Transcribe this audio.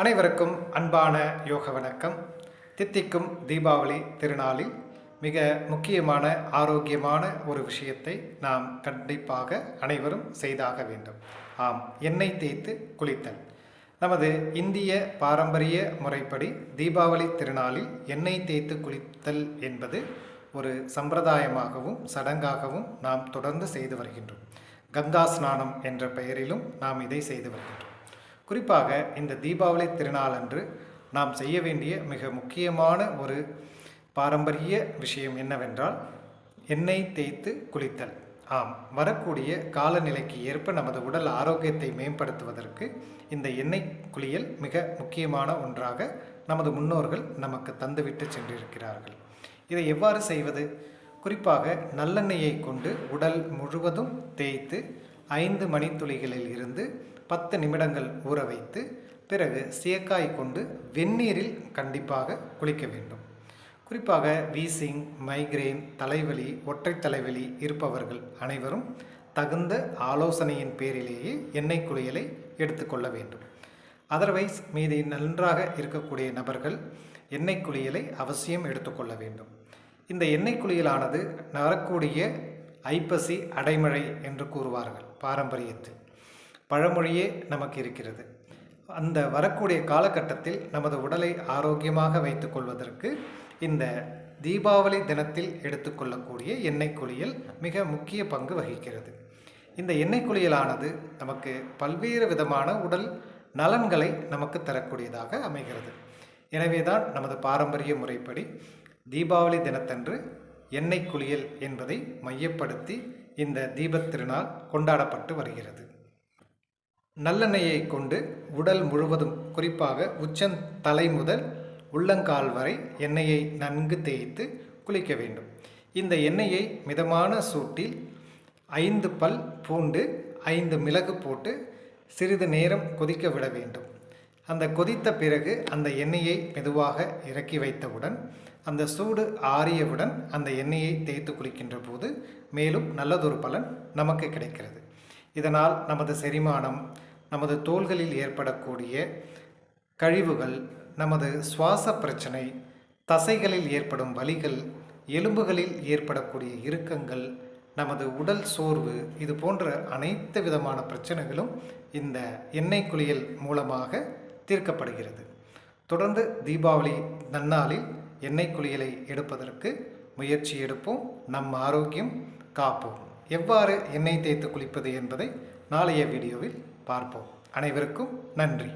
அனைவருக்கும் அன்பான யோக வணக்கம். தித்திக்கும் தீபாவளி திருநாளில் மிக முக்கியமான ஆரோக்கியமான ஒரு விஷயத்தை நாம் கண்டிப்பாக அனைவரும் செய்தாக வேண்டும். ஆம் எண்ணெய் தேய்த்து குளித்தல். நமது இந்திய பாரம்பரிய முறைப்படி தீபாவளி திருநாளில் எண்ணெய் தேய்த்து குளித்தல் என்பது ஒரு சம்பிரதாயமாகவும் சடங்காகவும் நாம் தொடர்ந்து செய்து வருகின்றோம். கங்கா ஸ்நானம் என்ற பெயரிலும் நாம் இதை செய்து வருகின்றோம். குறிப்பாக இந்த தீபாவளி திருநாளன்று நாம் செய்ய வேண்டிய மிக முக்கியமான ஒரு பாரம்பரிய விஷயம் என்னவென்றால் எண்ணெய் தேய்த்து குளித்தல். ஆம் வரக்கூடிய காலநிலைக்கு ஏற்ப நமது உடல் ஆரோக்கியத்தை மேம்படுத்துவதற்கு இந்த எண்ணெய் குளியல் மிக முக்கியமான ஒன்றாக நமது முன்னோர்கள் நமக்கு தந்துவிட்டு சென்றிருக்கிறார்கள். இதை எவ்வாறு செய்வது? குறிப்பாக நல்லெண்ணெயை கொண்டு உடல் முழுவதும் தேய்த்து ஐந்து மணித்துளிகளில் இருந்து பத்து நிமிடங்கள் ஊற வைத்து பிறகு சேக்காய் கொண்டு வெந்நீரில் கண்டிப்பாக குளிக்க வேண்டும். குறிப்பாக வீசிங் மைக்ரேன் தலைவலி ஒற்றை தலைவலி இருப்பவர்கள் அனைவரும் தகுந்த ஆலோசனையின் பேரிலேயே எண்ணெய் குளியலை எடுத்துக்கொள்ள வேண்டும். அதர்வைஸ் மீதி நன்றாக இருக்கக்கூடிய நபர்கள் எண்ணெய் குளியலை அவசியம் எடுத்துக்கொள்ள வேண்டும். இந்த எண்ணெய் குளியலானது வரக்கூடிய ஐப்பசி அடைமழை என்று கூறுவார்கள் பாரம்பரியத்தில் பழமொழியே நமக்கு இருக்கிறது. அந்த வரக்கூடிய காலகட்டத்தில் நமது உடலை ஆரோக்கியமாக வைத்துக்கொள்வதற்கு இந்த தீபாவளி தினத்தில் எடுத்துக்கொள்ளக்கூடிய எண்ணெய் குளியல் மிக முக்கிய பங்கு வகிக்கிறது. இந்த எண்ணெய் குளியலானது நமக்கு பல்வேறு விதமான உடல் நலன்களை நமக்கு தரக்கூடியதாக அமைகிறது. எனவேதான் நமது பாரம்பரிய முறைப்படி தீபாவளி தினத்தன்று எண்ணெய் குளியல் என்பதை மையப்படுத்தி இந்த தீபத் திருநாள் கொண்டாடப்பட்டு வருகிறது. நல்லெண்ணெயை கொண்டு உடல் முழுவதும் குறிப்பாக உச்சன் தலை முதல் உள்ளங்கால் வரை எண்ணெயை நன்கு தேய்த்து குளிக்க வேண்டும். இந்த எண்ணெயை மிதமான சூட்டில் ஐந்து பல் பூண்டு ஐந்து மிளகு போட்டு சிறிது நேரம் கொதிக்க விட வேண்டும். அந்த கொதித்த பிறகு அந்த எண்ணெயை மெதுவாக இறக்கி வைத்தவுடன் அந்த சூடு ஆறியவுடன் அந்த எண்ணெயை தேய்த்து குளிக்கின்ற போது மேலும் நல்லதொரு பலன் நமக்கு கிடைக்கிறது. இதனால் நமது செரிமானம் நமது தோள்களில் ஏற்படக்கூடிய கழிவுகள் நமது சுவாச பிரச்சனை தசைகளில் ஏற்படும் வலிகள் எலும்புகளில் ஏற்படக்கூடிய இறுக்கங்கள் நமது உடல் சோர்வு இது போன்ற அனைத்து விதமான பிரச்சனைகளும் இந்த எண்ணெய் குளியல் மூலமாக தீர்க்கப்படுகிறது. தொடர்ந்து தீபாவளி நன்னாளில் எண்ணெய் குளியலை எடுப்பதற்கு முயற்சி எடுப்போம். நம் ஆரோக்கியம் காப்போம். எவ்வாறு எண்ணெய் தேய்த்து குளிப்பது என்பதை நாளைய வீடியோவில் பார்ப்போம். அனைவருக்கும் நன்றி.